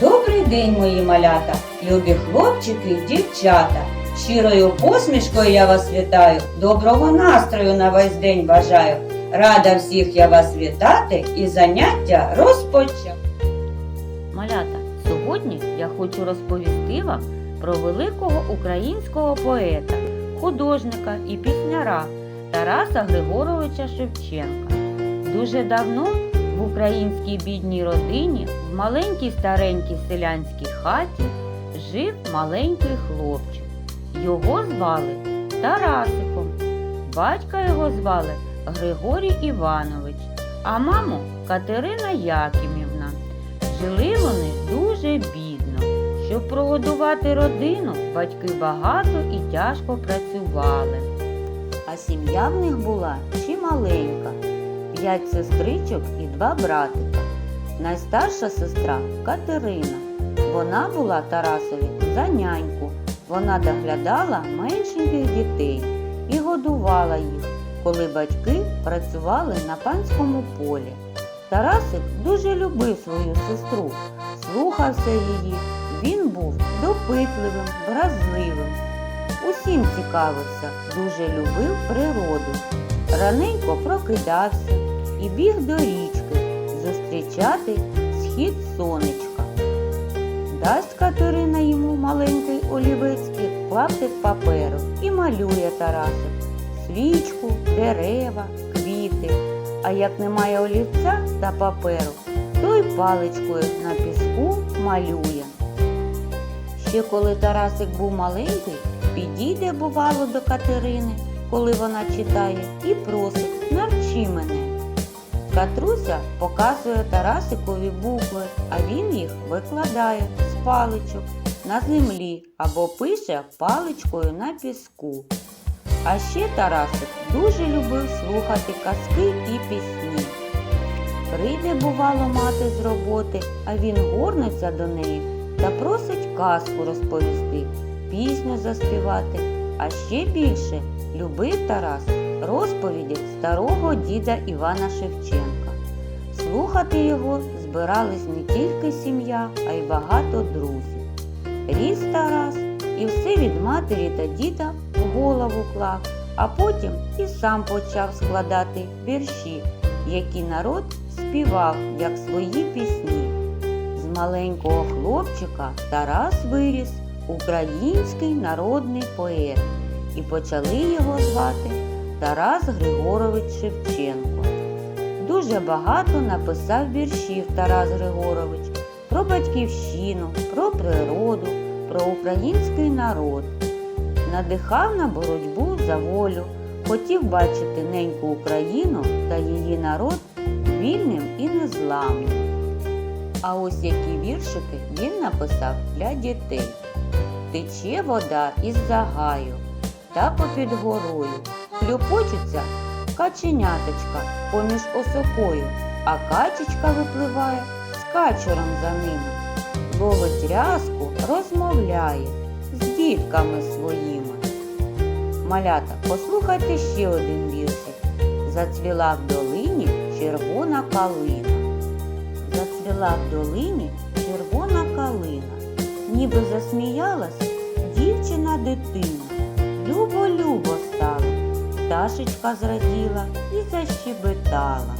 Добрий день, мої малята, любі хлопчики і дівчата. Щирою посмішкою я вас вітаю, доброго настрою на весь день бажаю. Рада всіх я вас вітати і заняття розпочати. Малята, сьогодні я хочу розповісти вам про великого українського поета, художника і пісняра Тараса Григоровича Шевченка. Дуже давно в українській бідній родині, в маленькій старенькій селянській хаті жив маленький хлопчик. Його звали Тарасиком. Батька його звали Григорій Іванович, а маму Катерина Якимівна. Жили вони дуже бідно. Щоб прогодувати родину, батьки багато і тяжко працювали. А сім'я в них була чималенька. П'ять сестричок і два братика. Найстарша сестра Катерина. Вона була Тарасові за няньку. Вона доглядала меншеньких дітей і годувала їх, коли батьки працювали на панському полі. Тарасик дуже любив свою сестру, слухався її. Він був допитливим, вразливим. Усім цікавився, дуже любив природу. Раненько прокидався і біг до річки зустрічати схід сонечка. Дасть Катерина йому маленький олівець і клаптик паперу і малює Тарасик свічку, дерева, квіти. А як немає олівця та паперу, то й паличкою на піску малює. Ще коли Тарасик був маленький, підійде, бувало, до Катерини, коли вона читає, і просить навчи мене. Катруся показує Тарасикові букви, а він їх викладає з паличок на землі або пише паличкою на піску. А ще Тарасик дуже любив слухати казки і пісні. Прийде, бувало, мати з роботи, а він горниться до неї та просить казку розповісти, пісню заспівати. А ще більше любив Тарас розповіді старого діда Івана Шевченка. Слухати його збирались не тільки сім'я, а й багато друзів. Ріс Тарас і все від матері та діда в голову клав, а потім і сам почав складати вірші, які народ співав, як свої пісні. З маленького хлопчика Тарас виріс український народний поет, і почали його звати Тарас Григорович Шевченко. Дуже багато написав віршів Тарас Григорович про батьківщину, про природу, про український народ. Надихав на боротьбу за волю, хотів бачити неньку Україну та її народ вільним і незламним. А ось які віршики він написав для дітей. Тече вода із загаю та попід горою, хлюпочуться каченяточка поміж осокою, а качечка випливає з качуром за ними. Ловить рязку, розмовляє з дітками своїми. Малята, послухайте ще один віршик. Зацвіла в долині червона калина. Зацвіла в долині червона калина, ніби засміялась дівчина дитина. Любо-любо стало, пташечка зраділа і защебетала.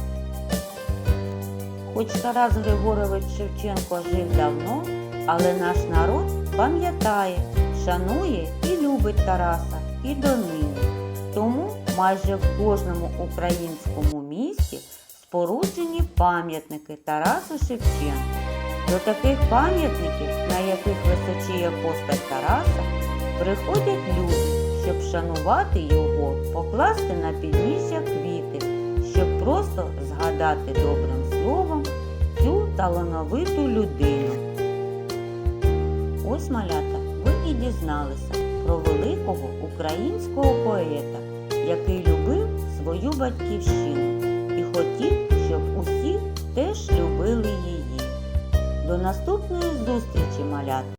Хоч Тарас Григорович Шевченко жив давно, але наш народ пам'ятає, шанує і любить Тараса і донині. Тому майже в кожному українському місті споруджені пам'ятники Тарасу Шевченку. До таких пам'ятників, на яких височіє постать Тараса, приходять люди, щоб шанувати його, покласти на підніжжя квіти, щоб просто згадати добрим словом цю талановиту людину. Ось малята, ви і дізналися про великого українського поета, який любив свою батьківщину і хотів, щоб усі теж любили її. До наступної зустрічі, малята!